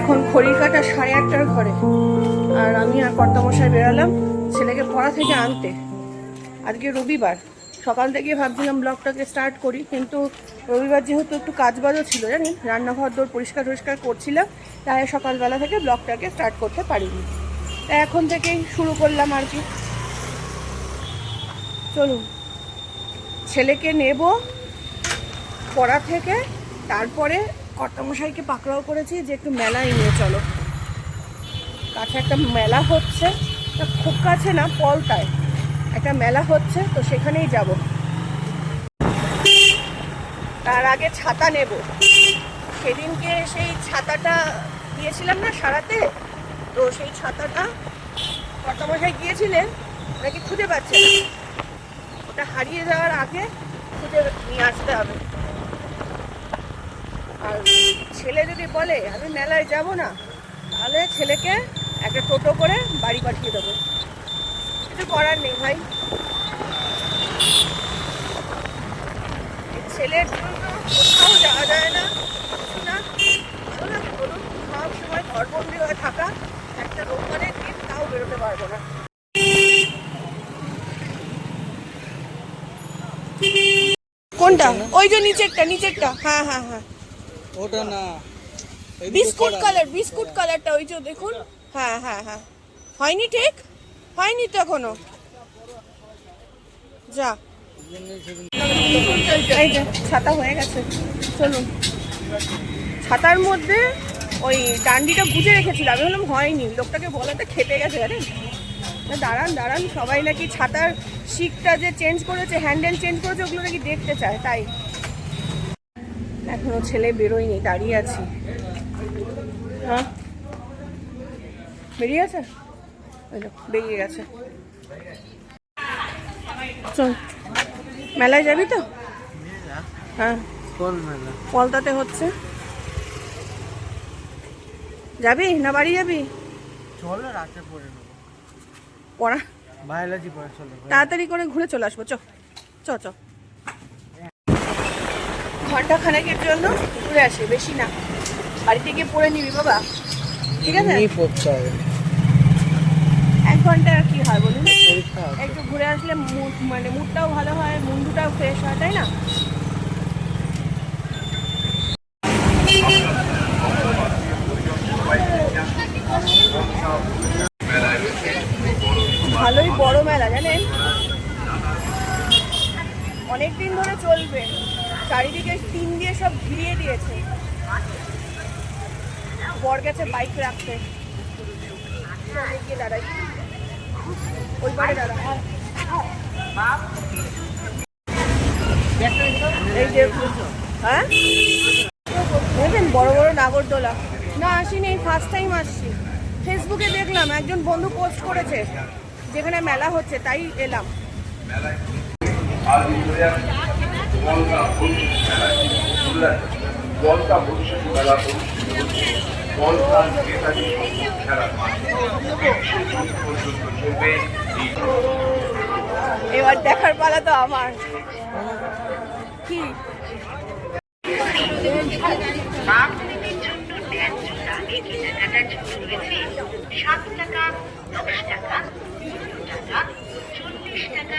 এখন খড়ির কাটা সাড়ে আটটার ঘরে। আর আমি আর কর্তামশাই বেরালাম ছেলেকে পড়া থেকে আনতে। আজকে রবিবার। সকাল থেকে ভাবছিলাম ব্লগটাকে স্টার্ট করি, কিন্তু রবিবার যেহেতু একটু কাজবাজও ছিল জানি রান্নাঘর দোর পরিষ্কার টরিষ্কার করছিলাম, তাই সকালবেলা থেকে ব্লগটাকে স্টার্ট করতে পারিনি। তাই এখন থেকেই শুরু করলাম আর কি। চলুন। ছেলেকে নেব পড়া থেকে, তারপরে কর্তামশাইকে পাকড়াও করেছি যে একটু মেলায় নিয়ে চলো। কাছে একটা মেলা হচ্ছে খুব কাছে না, পলতায়। একটা মেলা হচ্ছে, তো সেখানেই যাব। তার আগে ছাতা নেব। সেদিনকে সেই ছাতাটা দিয়েছিলাম না সারাতে? তো সেই ছাতাটা কর্তামশাই গিয়েছিলেন, নাকি খুঁজে পাচ্ছে ওটা হারিয়ে যাওয়ার আগে খুঁজে নিয়ে আসতে হবে। আর ছেলে যদি বলে, আমি মেলায় যাব না, তাহলে ছেলেকে একটা টোটো করে বাড়ি পাঠিয়ে দেবো। কিছু করার নেই ভাই। ছেলের জন্য কোথাও যাওয়া যায় না বলুন? হয়ে থাকা, একটা দিন তাও বেরোতে পারব না। কোনটা? ওই যে নিচেরটা নিচেরটা। হ্যাঁ হ্যাঁ হ্যাঁ। ওটা না বিস্কুট কালার বিস্কুট কালারটা ওই যে দেখুন। হ্যাঁ হ্যাঁ হ্যাঁ। হয়নি ঠিক? হয়নি তো এখনও। যা। এই যে ছাতা হয়ে গেছে। চলুন। ছাতার মধ্যে ওই ডান্ডিটা গুজে রেখেছিলাম আমি বললাম হয়নি। লোকটাকে বলাতে খেপে গেছে না, দাঁড়ান দাঁড়ান। সবাই নাকি ছাতার শিকটা যে চেঞ্জ করেছে হ্যান্ডেল চেঞ্জ করেছে ওগুলো নাকি দেখতে চায় তাই। এখনও ছেলে বেরোয়নি দাঁড়িয়ে আছি। হ্যাঁ? বেরিয়ে গেছে? বেরিয়ে গেছে। চল। মেলায় যাবি তো? হ্যাঁ। পলতাতে হচ্ছে। যাবি না বাড়ি যাবি? চলো রাতে পরে নেব। পড়া? বায়োলজি পরে চলো। তাড়াতাড়ি করে ঘুরে চলে আসব চ। চ চ। ঘণ্টা খানেকের জন্য ঘুরে আসি বেশি না। বাড়িতে গিয়ে পড়ে নিবি বাবা। ঠিক আছে? পড়তে হবে। এক ঘণ্টা কি হয় বলুন। একটু ঘুরে আসলে mood মানে মুডটাও ভালো হয় মুন্ডুটাও ফ্রেশ হয় তাই না? ভালোই বড় মেলা জানেন? অনেক দিন ধরে চলবে। চারিদিকে টিন দিয়ে সব ঘিরিয়ে দিয়েছে। বর গেছে বাইক রাখতে। দাঁড়াই হ্যাঁ? দেখবেন বড় বড় নাগরদোলা। না, আসিনি ফার্স্ট টাইম আসছি। ফেসবুকে দেখলাম, একজন বন্ধু পোস্ট করেছে, যেখানে মেলা হচ্ছে, তাই এলাম। পলতা ভবিষ্যৎ মেলা অনুষ্ঠিত হচ্ছে। নেতাজি খেলার পর্যন্ত চলবে এবার দেখার পালা তো আমার। কি? সাত টাকা দশ টাকা টাকা চল্লিশ টাকা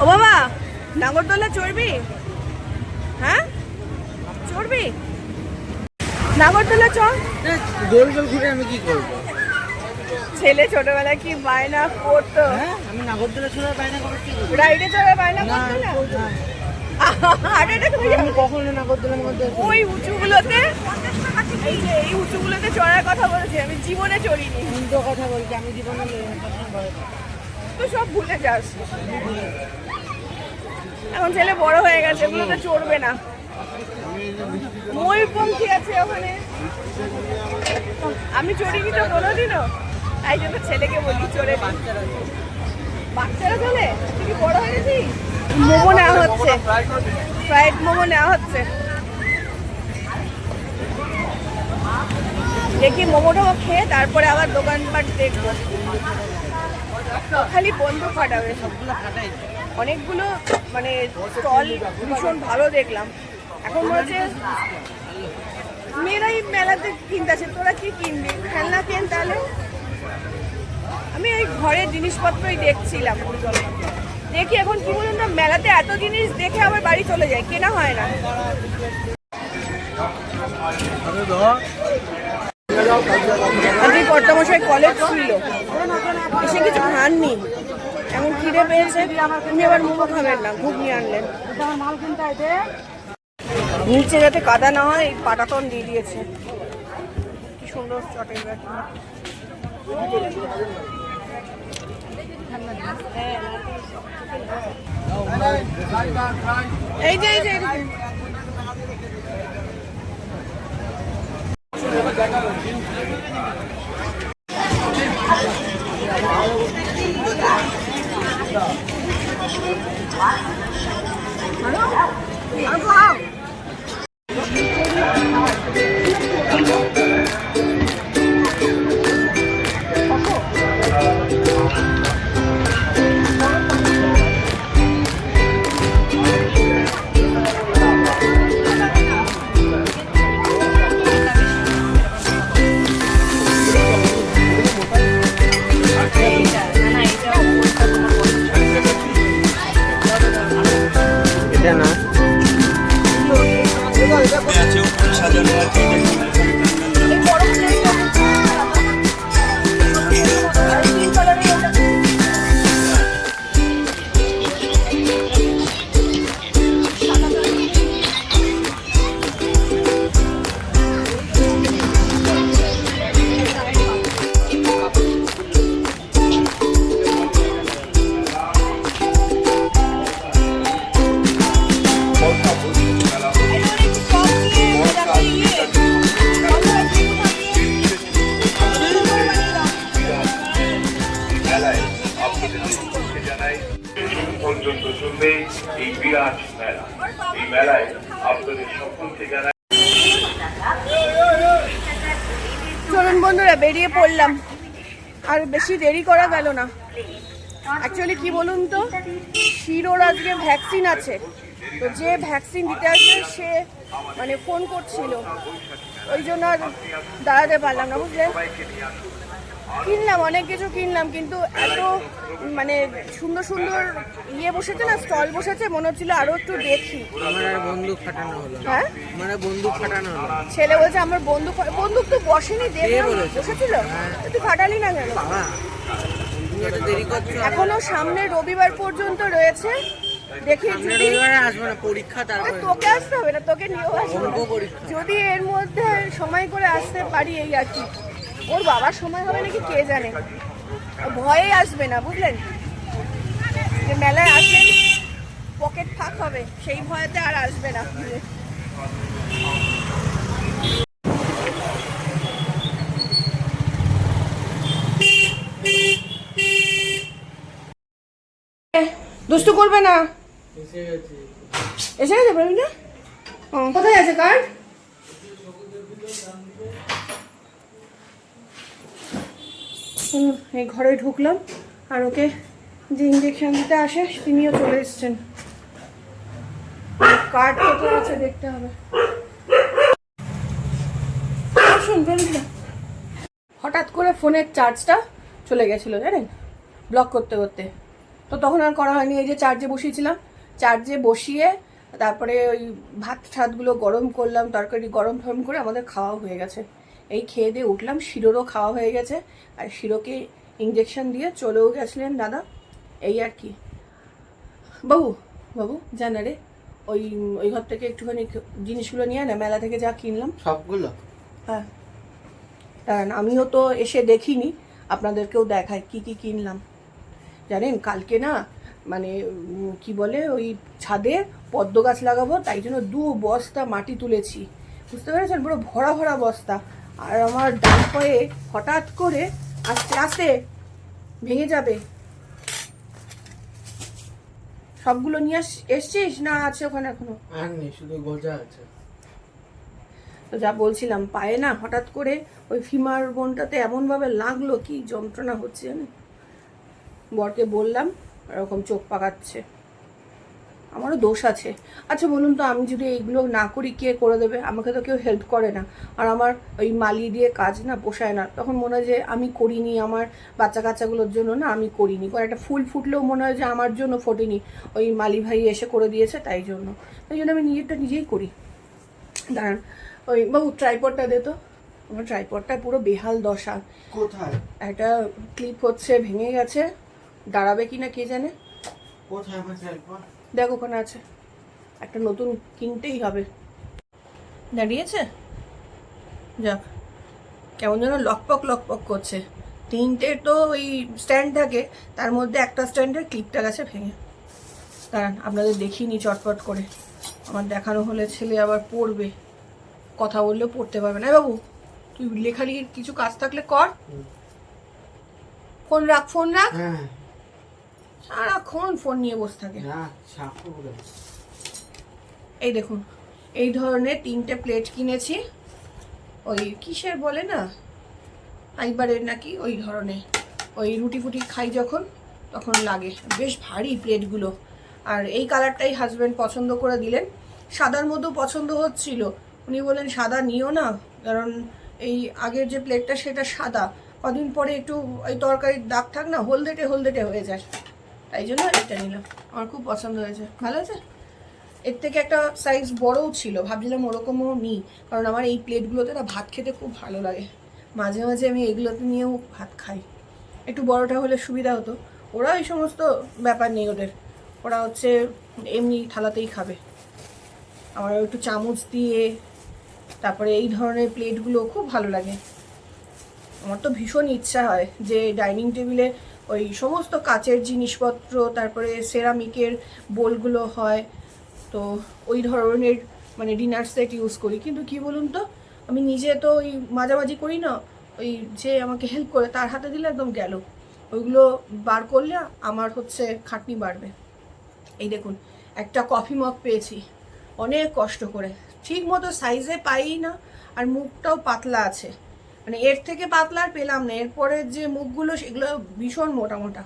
ও বাবা নাগরদোলা চড়বি? হ্যাঁ? চড়বি? নাগরদোলা চল গোল গোল ঘুরে আমি কি করব? ছেলে ছোটবেলায় কি বায়না করতো? হ্যাঁ আমি নাগরদোলা ছোড়ার বাইরে করে কি রাইডে চড়ে বায়না করতো না। না। কখন করছিলাম ওই উঁচুগুলোতে এই যে এই উঁচুগুলোতে চড়ার কথা বলছি আমি জীবনে চড়িনি। উল্টো কথা বলছি আমি জীবনে তো সব ভুলে যাস। এখন ছেলে বড় হয়ে গেছে এগুলোতে চড়বে না। ময়ূরপঙ্খী আছে ওখানে। আমি চড়িনি তো কোনোদিনও। তাই জন্য ছেলেকে বলি চড়ে বাচ্চারা বাচ্চারা চলে? তুই বড় হয়ে গেছিস? মোমো নেওয়া হচ্ছে। ফ্রাইড মোমো নেওয়া হচ্ছে। দেখি মোমোটা খেয়ে তারপরে আবার দোকানপাট দেখব। খালি বন্ধ ফাটাবে। অনেকগুলো মানে স্টল ভীষণ ভালো দেখলাম। এখন মনে হচ্ছে মেয়েরাই মেলাতে কিনতে আসে তোরা কি কিনবি? খেলনা কেন তাহলে? আমি এই ঘরের জিনিসপত্রই দেখছিলাম। দেখি এখন কি বলুন না, মেলাতে এত জিনিস দেখে আবার বাড়ি চলে যায়, কেনা হয় না। আজকে কর্তামশাই কলেজ ছিল। এসে কিছু খাননি। এমন খিদে পেয়েছে, উনি আবার মোমো খাবেন না, ঘুগনি আনলেন। নিচে যাতে কাদা না হয়, এই পাটাতন দিয়ে দিয়েছে। কি সুন্দর চটের ব্যাগ এই যে এই যে এই চলবে এই বিরাট মেলা। এই মেলায় আপনাদের সকলকে জানাই বন্ধুরা, বেরিয়ে পড়লাম। আর বেশি দেরি করা গেল না। অ্যাকচুয়ালি কি বলুন তো? শিরোর আজকে ভ্যাকসিন আছে। তো যে ভ্যাকসিন দিতে আসবে, সে মানে ফোন করছিল। ওই জন্য আর দাঁড়াতে পারলাম না বুঝলেন কিনলাম অনেক কিছু কিনলাম কিন্তু এত মানে সুন্দর সুন্দর ইয়ে বসেছে না স্টল বসেছে মনে হচ্ছিল আরও একটু দেখি। আমার আর বন্দুক ফাটানো হলো হ্যাঁ? আমার বন্দুক ফাটানো হলো ছেলে বলছে আমার বন্দুক বন্দুক তো বসেনি দেখলাম? বসেছিল? তুই ফাটালি না কেন? এখনও সামনে রবিবার পর্যন্ত রয়েছে। দেখি রবিবারে আসব না পরীক্ষা তারপরে। তোকে আসতে হবে না তোকে নিয়েও আসব। যদি এর মধ্যে সময় করে আসতে পারি এই আর কি। ওর বাবার সময় হবে নাকি কে জানে? ভয়ে আসবে না বুঝলেন? যে মেলায় আসলেন পকেট ফাঁক হবে সেই ভয়েতে আর আসবে না। দুষ্টু করবে না? এসে গেছি। এসে গেছে প্রবীণা কোথায় আছে কার্ড? এই ঘরে ঢুকলাম, আর ওকে যে ইঞ্জেকশন দিতে আসে, তিনিও চলে এসছেন। কার্ড কোথায় আছে, দেখতে হবে। হঠাৎ করে ফোনের চার্জটা চলে গেছিল, জানেন? ব্লক করতে করতে। তো তখন আর করা হয়নি, এই যে চার্জে বসিয়েছিলাম। চার্জে বসিয়ে তারপরে ওই ভাত ঠাতগুলো গরম করলাম, তরকারি গরম ফরম করে আমাদের খাওয়া হয়ে গেছে। এই খেয়ে দিয়ে উঠলাম শিরোরও খাওয়া হয়ে গেছে। আর শিরোকে ইঞ্জেকশন দিয়ে চলেও গেছিলেন দাদা। এই আর কি। বাবু বাবু জানা রে ওই ওই ঘর থেকে একটুখানি জিনিসগুলো নিয়ে না মেলা থেকে যা কিনলাম। সবগুলো? হ্যাঁ। কারণ আমিও তো এসে দেখিনি আপনাদেরকেও দেখাই কি কি কিনলাম। জানেন কালকে না মানে কি বলে ওই ছাদে পদ্ম গাছ লাগাবো তাই জন্য দু বস্তা মাটি তুলেছি। বুঝতে পেরেছেন? পুরো ভরা ভরা বস্তা। আর আমার ডান পায়ে হঠাৎ করে আস্তে আস্তে ভেঙে যাবে। সবগুলো নিয়ে এসছিস না আছে ওখানে এখনও? আর নেই শুধু গোজা আছে। তো যা বলছিলাম পায়ে না হঠাৎ করে ওই ফিমার বোনটাতে এমনভাবে লাগল কি যন্ত্রণা হচ্ছে জানেন বরকে বললাম এরকম চোখ পাকাচ্ছে। আমারও দোষ আছে। আচ্ছা বলুন তো আমি যদি এইগুলো না করি কে করে দেবে? আমাকে তো কেউ হেল্প করে না। আর আমার ওই মালি দিয়ে কাজ না পোষায় না। তখন মনে হয় যে আমি করিনি আমার বাচ্চা কাচ্চাগুলোর জন্য না আমি করিনি। কারণ একটা ফুল ফুটলেও মনে হয় যে আমার জন্য ফোটেনি। ওই মালি ভাই এসে করে দিয়েছে তাই জন্য। তাই জন্য আমি নিজেরটা নিজেই করি। দাঁড়ান ওই বাবু ট্রাইপডটা দে তো। আমার ট্রাইপডটা পুরো বেহাল দশা। কোথায়? একটা ক্লিপ হচ্ছে ভেঙে গেছে। দাঁড়াবে কি না কে জানে? কোথায় আমার ট্রাইপড দেখ ওখানে আছে। একটা নতুন কিনতেই হবে। দাঁড়িয়েছে? যাক কেমন যেন লকপক লকপক করছে। তিনটে তো ওই স্ট্যান্ড থাকে তার মধ্যে একটা স্ট্যান্ডের ক্লিপটা গেছে ভেঙে। দাঁড়ান আপনাদের দেখিনি চটপট করে। আমার দেখানো হলে ছেলে আবার পড়বে। কথা বললেও পড়তে পারবে না। বাবু তুই লেখালেখির কিছু কাজ থাকলে কর। ফোন রাখ ফোন রাখ। হ্যাঁ। সারাক্ষণ ফোন নিয়ে বসে থাকে। এই দেখুন এই ধরনের তিনটে প্লেট কিনেছি। ওই কিসের বলে না? ফাইবারের নাকি ওই ধরনের। ওই রুটি ফুটি খাই যখন তখন লাগে। বেশ ভারী প্লেটগুলো আর এই কালারটাই হাজব্যান্ড পছন্দ করে দিলেন। সাদার মধ্যেও পছন্দ হচ্ছিল। উনি বললেন সাদা নিও না। কারণ এই আগের যে প্লেটটা সেটা সাদা। কদিন পরে একটু ওই তরকারির দাগ থাক না হলদেটে হলদেটে হয়ে যায়। তাই জন্য এটা নিলাম। আমার খুব পছন্দ হয়েছে। ভালো আছে? এর থেকে একটা সাইজ বড়ও ছিল। ভাবছিলাম ওরকমও নিই। কারণ আমার এই প্লেটগুলোতে না ভাত খেতে খুব ভালো লাগে। মাঝে মাঝে আমি এগুলোতে নিয়েও ভাত খাই। একটু বড়টা হলে সুবিধা হতো। ওরা এই সমস্ত ব্যাপার নেই ওদের। ওরা হচ্ছে এমনি থালাতেই খাবে। আমার একটু চামচ দিয়ে তারপরে এই ধরনের প্লেটগুলো খুব ভালো লাগে। আমার তো ভীষণ ইচ্ছা হয় যে ডাইনিং টেবিলে ওই সমস্ত কাচের জিনিসপত্র, তারপরে সেরামিকের বোলগুলো হয়। তো ওই ধরনের মানে ডিনার সেট ইউজ করি। কিন্তু কি বলুন তো, আমি নিজে তো ওই মাঝামাঝি করি না। ওই যে আমাকে হেল্প করে, তার হাতে দিলে একদম গেল। ওইগুলো বার করলে আমার হচ্ছে খাটনি বাড়বে। এই দেখুন, একটা কফি মগ পেয়েছি। অনেক কষ্ট করে। ঠিক মতো সাইজে পাই না, আর মুখটাও পাতলা আছে। মানে এর থেকে পাতলা আর পেলাম না। এরপরে যে মুখগুলো, সেগুলো ভীষণ মোটা মোটা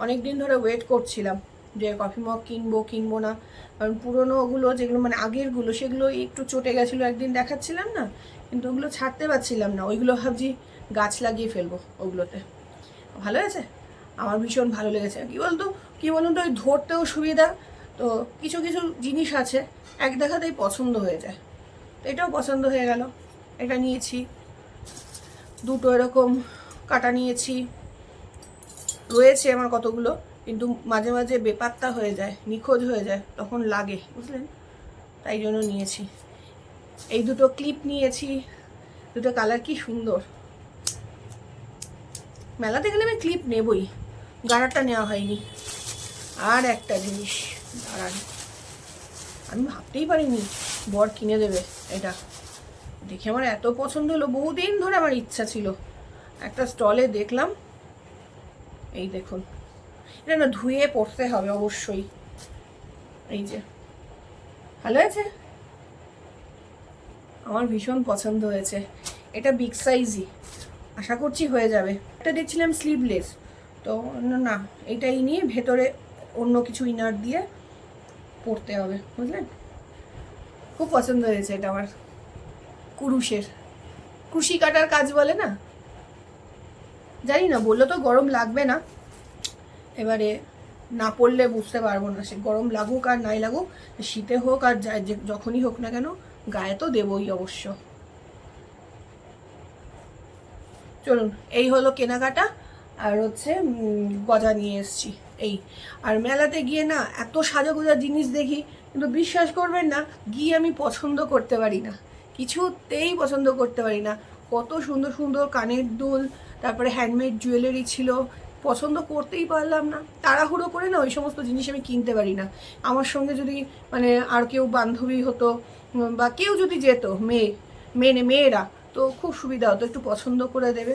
অনেক দিন ধরে ওয়েট করছিলাম যে কফি মগ কিনবো কিনবো না। কারণ পুরোনোগুলো যেগুলো মানে আগেরগুলো, সেগুলো একটু চটে গেছিল একদিন দেখাচ্ছিলাম না? কিন্তু ওগুলো ছাড়তে পারছিলাম না। ওইগুলো ভাবছি গাছ লাগিয়ে ফেলব ওগুলোতে। ভালো আছে আমার ভীষণ ভালো লেগেছে। কি বলতো? কি বলুন তো, ওই ধরতেও সুবিধা। তো কিছু কিছু জিনিস আছে, এক দেখাতেই পছন্দ হয়ে যায়। তো এটাও পছন্দ হয়ে গেল। এটা নিয়েছি। দুটো এরকম কাটা নিয়েছি। রয়েছে আমার কতগুলো, কিন্তু মাঝে মাঝে বেপাত্তা হয়ে যায়, নিখোঁজ হয়ে যায়, তখন লাগে, বুঝলেন? তাই জন্য নিয়েছি। এই দুটো ক্লিপ নিয়েছি, দুটো কালার কি সুন্দর। মেলাতে গেলে আমি ক্লিপ নেবই গাড়াটা নেওয়া হয়নি। আর একটা জিনিস, দাঁড়ান। আমি ভাবতেই পারিনি, বর কিনে দেবে এটা। দেখে আমার এত পছন্দ হলো বহুদিন ধরে আমার ইচ্ছা ছিল। একটা স্টলে দেখলাম। এই দেখুন। এটা না ধুয়ে পড়তে হবে অবশ্যই। এই যে। ভালো আছে আমার ভীষণ পছন্দ হয়েছে। এটা বিগ সাইজই আশা করছি হয়ে যাবে। এটা দেখছিলাম স্লিভলেস তো না, এটাই নিয়ে ভেতরে অন্য কিছু ইনার দিয়ে পড়তে হবে বুঝলেন? খুব পছন্দ হয়েছে এটা আমার। কুরুশের। কুশি কাটার কাজ বলে না? জানি না, বললে তো গরম লাগবে না। এবারে না পড়লে বুঝতে পারব না, সে গরম লাগুক আর নাই লাগুক, শীতে হোক আর যখনই হোক না কেন, গায়ে তো দেবই অবশ্য। চলুন, এই হলো কেনাকাটা, আর হচ্ছে গজা নিয়ে এসেছি, এই। আর মেলাতে গিয়ে না, এত সাজা গোজা জিনিস দেখি, কিন্তু বিশ্বাস করবেন না, গিয়ে আমি পছন্দ করতে পারি না। কিছুতেই পছন্দ করতে পারি না। কত সুন্দর সুন্দর কানের দুল, তারপরে হ্যান্ডমেড জুয়েলারি ছিল, পছন্দ করতেই পারলাম না। তাড়াহুড়ো করে না ওই সমস্ত জিনিস আমি কিনতে পারি না। আমার সঙ্গে যদি মানে আর কেউ বান্ধবী হতো, বা কেউ যদি যেত, মেয়ে মেয়ে মেয়েরা, তো খুব সুবিধা হতো, একটু পছন্দ করে দেবে।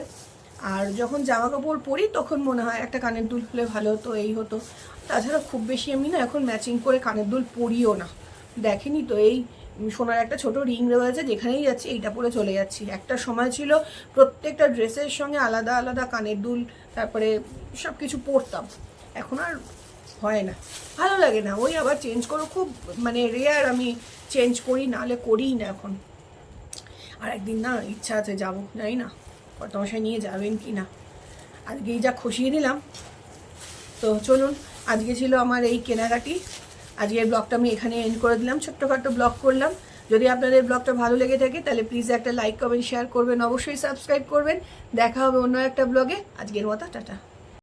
আর যখন জামা কাপড় পরি, তখন মনে হয় একটা কানের দুল হলে ভালো হতো, এই হতো। তাছাড়া খুব বেশি আমি না এখন ম্যাচিং করে কানের দুল পরিও না। দেখেনি তো এই সোনার একটা ছোট রিং রয়েছে, যেখানেই যাচ্ছি, এইটা পরে চলে যাচ্ছি। একটা সময় ছিল প্রত্যেকটা ড্রেসের সঙ্গে আলাদা আলাদা কানের দুল, তারপরে সব কিছু পরতাম। এখন আর হয় না, ভালো লাগে না। ওই আবার চেঞ্জ করো, খুব মানে রেয়ার আমি চেঞ্জ করি, নাহলে করিই না এখন। আর একদিন না ইচ্ছা আছে যাব, জানি না, কর্তামশাই নিয়ে যাবেন কি না। আজকেই যা খুশিয়ে দিলাম তো চলুন, আজকে ছিল আমার এই কেনাকাটি। আজকের ব্লগটা আমি এখানে এন্ড করে দিলাম। ছোট্টখাট্ট ব্লগ করলাম। যদি আপনাদের ব্লগটা ভালো লেগে থাকে, তাহলে প্লিজ একটা লাইক কমেন্ট শেয়ার করবেন। অবশ্যই সাবস্ক্রাইব করবেন। দেখা হবে অন্য একটা ব্লগে। আজকের মতো, টাটা।